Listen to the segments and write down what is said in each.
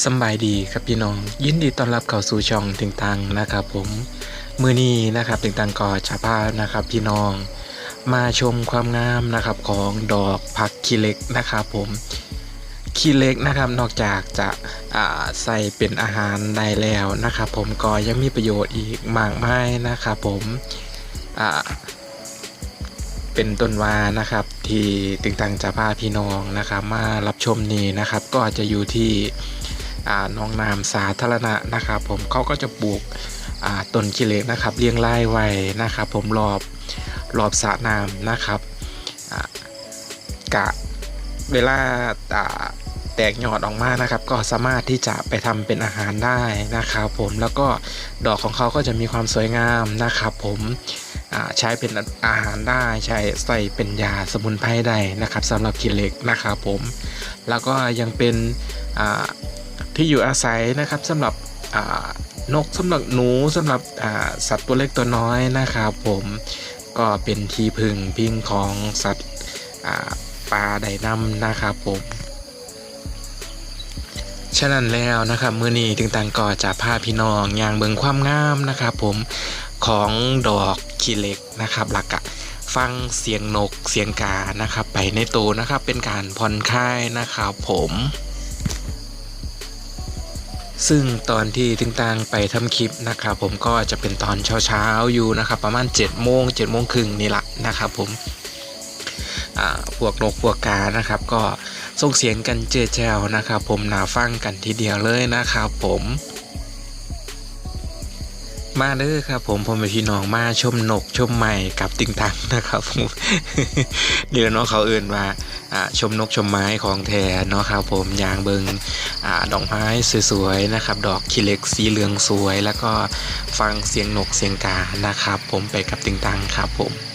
สบายดีครับพี่น้อง ยินดีต้อนรับเข้าสู่ช่องติงตังนะครับผมมือนี้นะครับติงตังก็จะพานะครับพี่น้อง มาชมความงามนะครับของดอกผักขี้เล็กนะครับผมขี้เล็กนะครับนอกจากจะใส่เป็นอาหารได้แล้วนะครับผมก็ยังมีประโยชน์อีกมากมายนะครับผมเป็นต้นวานะครับที่ติงตังจะพาพี่น้องนะครับ มารับชมนี้นะครับ ก็จะอยู่ที่ หนองน้ำสาธารณะนะครับ ผมเขาก็จะปลูกต้นขี้เหล็กนะครับเรียงรายไว้นะครับ ผมรอบรอบสระน้ำนะครับกะเวลาอ่แตกยอดออกมานะครับ ก็สามารถที่จะไปทำเป็นอาหารได้นะครับ ผมแล้วก็ดอกของเขาก็จะมีความสวยงามนะครับ ผมใช้เป็นอาหารได้ใช้ใส่เป็นยาสมุนไพรได้นะครับสำหรับขี้เหล็กนะครับ ผมแล้วก็ยังเป็น ที่อยู่อาศัยนะครับสำหรับนกสำหรับหนูสำหรับสัตว์ตัวเล็กตัวน้อยนะครับผมก็เป็นที่พึ่งพิงของสัตว์อ่าปลาไดน้ำนะครับผมฉะนั้นแล้วนะครับมือนี้ถึงตังก็จะพาพี่น้องย่างเบิงความงามนะครับผมของดอกขี้เหล็กนะครับหลักอะฟังเสียงนกเสียงกานะครับ ไปในตัวนะครับเป็นการผ่อนคลายนะครับผม ซึ่งตอนที่ติงตังไปทำคลิปนะครับผมก็จะเป็นตอนเช้าๆอยู่นะครับประมาณ7จ็ดโมงเจ็ดโมงครึ่งนี่แหละนะครับผมพวกนกพวกกานะครับ ก็ส่งเสียงกันเจอแจวนะครับ ผมหนาฟังกันทีเดียวเลยนะครับผม มาเด้อครับผมผมเป็นพี่น้องมาชมนกชมใหม่กับติงตังนะครับผมเดี๋ยวน้องเขาเอื่นว่าชมนกชมไม้ของแท้เนาะครับผมยางเบิงอดอกไม้สวยๆนะครับ ดอกขี้เหล็กสีเหลืองสวย แล้วก็ฟังเสียงนกเสียงกานะครับ ผมไปกับติงตังครับผม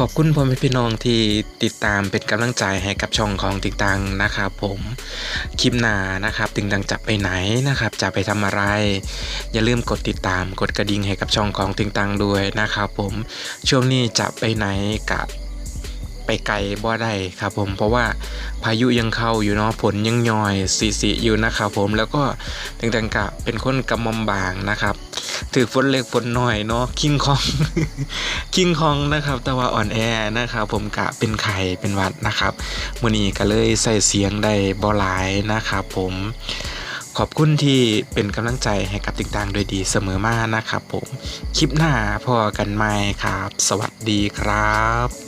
ขอบคุณพ่อแม่พี่น้องที่ติดตามเป็นกำลังใจให้กับช่องของติงตังนะครับผมคลิปหน้านะครับติงตังจะไปไหนนะครับ จะไปทำอะไร อย่าลืมกดติดตามกดกระดิ่งให้กับช่องของติงตังด้วยนะครับผมช่วงนี้จะไปไหนกับไปไกลบ่ได้ครับผมเพราะว่าพายุยังเข้าอยู่เนาะฝนยังย่อยสีสีอยู่นะครับผมแล้วก็ติงตังกะเป็นคนกำมอมบางนะครับ ถือฝนเล็กฝนน้อยเนาะคิงคองคิงคองนะครับแต่ว่าอ่อนแอนะครับผมกะเป็นไข่เป็นวัดนะครับมือนี้ก็เลยใส่เสียงได้บอหลายนะครับผมขอบคุณที่เป็นกำลังใจให้กับติ๊งต่างโดยดีเสมอมานะครับผม คลิปหน้าพอกันใหม่ครับ สวัสดีครับ